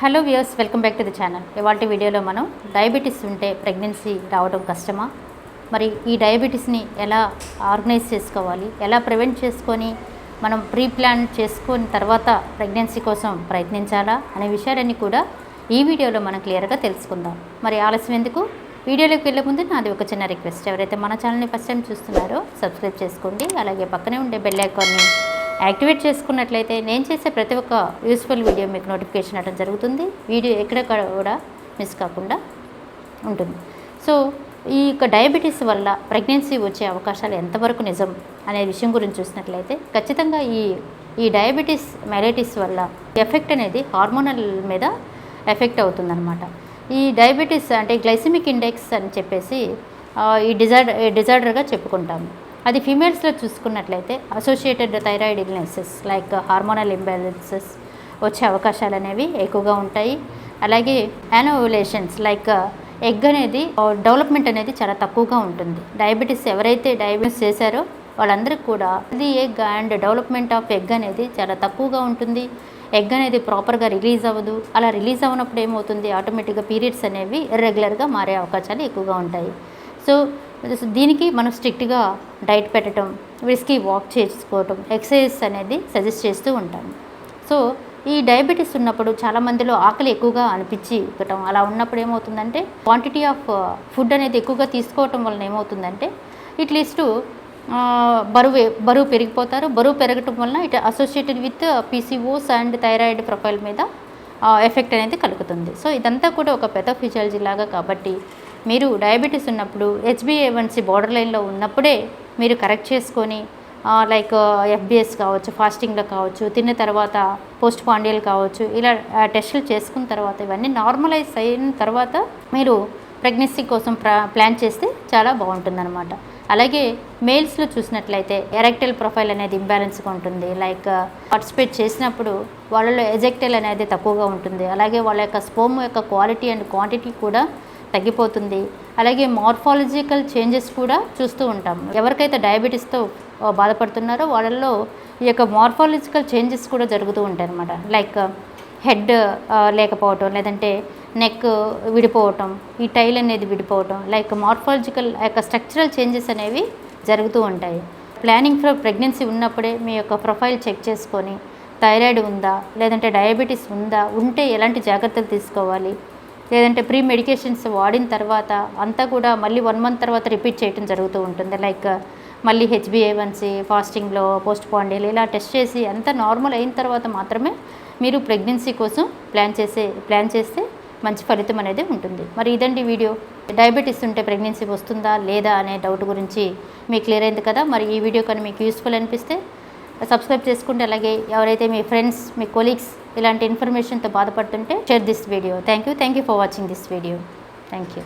Hello viewers welcome back to the channel ఇవాళ వీడియోలో మనం డయాబెటీస్ ఉంటే ప్రెగ్నెన్సీ రావడం కష్టమా? మరి ఈ డయాబెటీస్ని ఎలా ఆర్గనైజ్ చేసుకోవాలి? ఎలా ప్రివెంట్ చేసుకొని మనం ప్రీ ప్లాన్ చేసుకొని తర్వాత ప్రెగ్నెన్సీ కోసం ప్రయత్నించాలా? అనే విషయాలన్నీ కూడా ఈ వీడియోలో మనం క్లియర్గా తెలుసుకుందాం. మరి ఆలస్యం ఎందుకు? వీడియోలోకి వెళ్ళే ముందు నాది ఒక చిన్న రిక్వెస్ట్ ఎవరైతే మన ఛానల్ని ఫస్ట్ టైం చూస్తున్నారో సబ్స్క్రైబ్ చేసుకోండి. అలాగే పక్కనే ఉండే బెల్ ఐకాన్ని యాక్టివేట్ చేసుకున్నట్లయితే నేను చేసే ప్రతి ఒక్క యూస్ఫుల్ వీడియో మీకు నోటిఫికేషన్ అవ్వడం జరుగుతుంది. వీడియో ఎక్కడ కూడా మిస్ కాకుండా ఉంటుంది. సో ఈ యొక్క డయాబెటీస్ వల్ల ప్రెగ్నెన్సీ వచ్చే అవకాశాలు ఎంతవరకు నిజం అనే విషయం గురించి చూసినట్లయితే ఖచ్చితంగా ఈ ఈ డయాబెటీస్ మెలైటిస్ వల్ల ఎఫెక్ట్ అనేది హార్మోనల్ మీద ఎఫెక్ట్ అవుతుందన్నమాట. ఈ డయాబెటీస్ అంటే గ్లైసిమిక్ ఇండెక్స్ అని చెప్పేసి ఈ డిజార్డర్ డిజార్డర్గా చెప్పుకుంటాము. అది ఫీమేల్స్లో చూసుకున్నట్లయితే associated thyroid illnesses like hormonal imbalances వచ్చే అవకాశాలు అనేవి ఎక్కువగా ఉంటాయి. అలాగే యానోవులేషన్స్ లైక్ ఎగ్ అనేది uh, డెవలప్మెంట్ అనేది చాలా తక్కువగా ఉంటుంది. డయాబెటీస్ ఎవరైతే డయాబెటీస్ చేశారో వాళ్ళందరికీ కూడా ఇది egg and development of egg అనేది చాలా తక్కువగా ఉంటుంది. ఎగ్ అనేది ప్రాపర్గా రిలీజ్ అవ్వదు. అలా రిలీజ్ అవ్వనప్పుడు ఏమవుతుంది? ఆటోమేటిక్గా పీరియడ్స్ అనేవి ఇర్రెగ్యులర్గా మారే అవకాశాలు ఎక్కువగా ఉంటాయి. సో దీనికి మనం స్ట్రిక్ట్గా డైట్ పెట్టడం విస్కీ వాక్ చేసుకోవటం ఎక్సర్సైజ్ అనేది సజెస్ట్ చేస్తూ ఉంటాము సో ఈ డయాబెటీస్ ఉన్నప్పుడు చాలా మందిలో ఆకలి ఎక్కువగా అనిపించి ఇవ్వటం అలా ఉన్నప్పుడు ఏమవుతుందంటే క్వాంటిటీ ఆఫ్ ఫుడ్ అనేది ఎక్కువగా తీసుకోవటం వలన ఏమవుతుందంటే ఇట్లీస్ట్ uh, బరువు బరువు పెరిగిపోతారు. బరువు పెరగటం వలన it associated with PCOS and thyroid profile మీద uh, ఎఫెక్ట్ అనేది కలుగుతుంది. సో ఇదంతా కూడా ఒక పెథోఫిజియాలజీ లాగా కాబట్టి మీరు డయాబెటీస్ ఉన్నప్పుడు హెచ్బిఏవన్సీ బార్డర్ లైన్లో ఉన్నప్పుడే మీరు కరెక్ట్ చేసుకొని లైక్ ఎఫ్బిఎస్ కావచ్చు ఫాస్టింగ్లో కావచ్చు తిన్న తర్వాత పోస్ట్ పాండియల్ కావచ్చు ఇలా టెస్టులు చేసుకున్న తర్వాత ఇవన్నీ నార్మలైజ్ అయిన తర్వాత మీరు ప్రెగ్నెన్సీ కోసం ప్లాన్ చేస్తే చాలా బాగుంటుందన్నమాట. అలాగే మేల్స్లో చూసినట్లయితే ఎరెక్టైల్ ప్రొఫైల్ అనేది ఇంబ్యాలెన్స్గా ఉంటుంది. లైక్ పార్టిసిపేట్ చేసినప్పుడు వాళ్ళలో ఎజెక్టైల్ అనేది తక్కువగా ఉంటుంది. అలాగే వాళ్ళ యొక్క స్పోమ్ యొక్క క్వాలిటీ అండ్ క్వాంటిటీ కూడా తగ్గిపోతుంది. అలాగే మార్ఫాలజికల్ చేంజెస్ కూడా చూస్తూ ఉంటాం. ఎవరికైతే డయాబెటీస్తో బాధపడుతున్నారో వాళ్ళల్లో ఈ యొక్క మార్ఫాలజికల్ చేంజెస్ కూడా జరుగుతూ ఉంటాయి అన్నమాట లైక్ హెడ్ లేకపోవటం లేదంటే నెక్ విడిపోవటం ఈ టైల్ అనేది విడిపోవటం లైక్ మార్ఫాలజికల్ యొక్క స్ట్రక్చరల్ చేంజెస్ అనేవి జరుగుతూ ఉంటాయి. ప్లానింగ్ ఫర్ ప్రెగ్నెన్సీ ఉన్నప్పుడే మీ యొక్క ప్రొఫైల్ చెక్ చేసుకొని థైరాయిడ్ ఉందా లేదంటే డయాబెటీస్ ఉందా ఉంటే ఎలాంటి జాగ్రత్తలు తీసుకోవాలి లేదంటే ప్రీ మెడికేషన్స్ వాడిన తర్వాత అంతా కూడా మళ్ళీ వన్ మంత్ తర్వాత రిపీట్ చేయడం జరుగుతూ ఉంటుంది. లైక్ మళ్ళీ హెచ్బిఏవన్సీ ఫాస్టింగ్లో పోస్ట్ పాండిల్ ఇలా టెస్ట్ చేసి అంతా నార్మల్ అయిన తర్వాత మాత్రమే మీరు ప్రెగ్నెన్సీ కోసం ప్లాన్ చేసే ప్లాన్ చేస్తే మంచి ఫలితం అనేది ఉంటుంది. మరి ఇదండి వీడియో. డయాబెటీస్ ఉంటే ప్రెగ్నెన్సీ వస్తుందా లేదా అనే డౌట్ గురించి మీకు క్లియర్ అయింది కదా? మరి ఈ వీడియో కానీ మీకు యూస్ఫుల్ అనిపిస్తే సబ్స్క్రైబ్ చేసుకుంటే అలాగే ఎవరైతే మీ ఫ్రెండ్స్ మీ కొలీగ్స్ ఇలాంటి ఇన్ఫర్మేషన్తో బాధపడుతుంటే share this video thank you thank you for watching this video thank you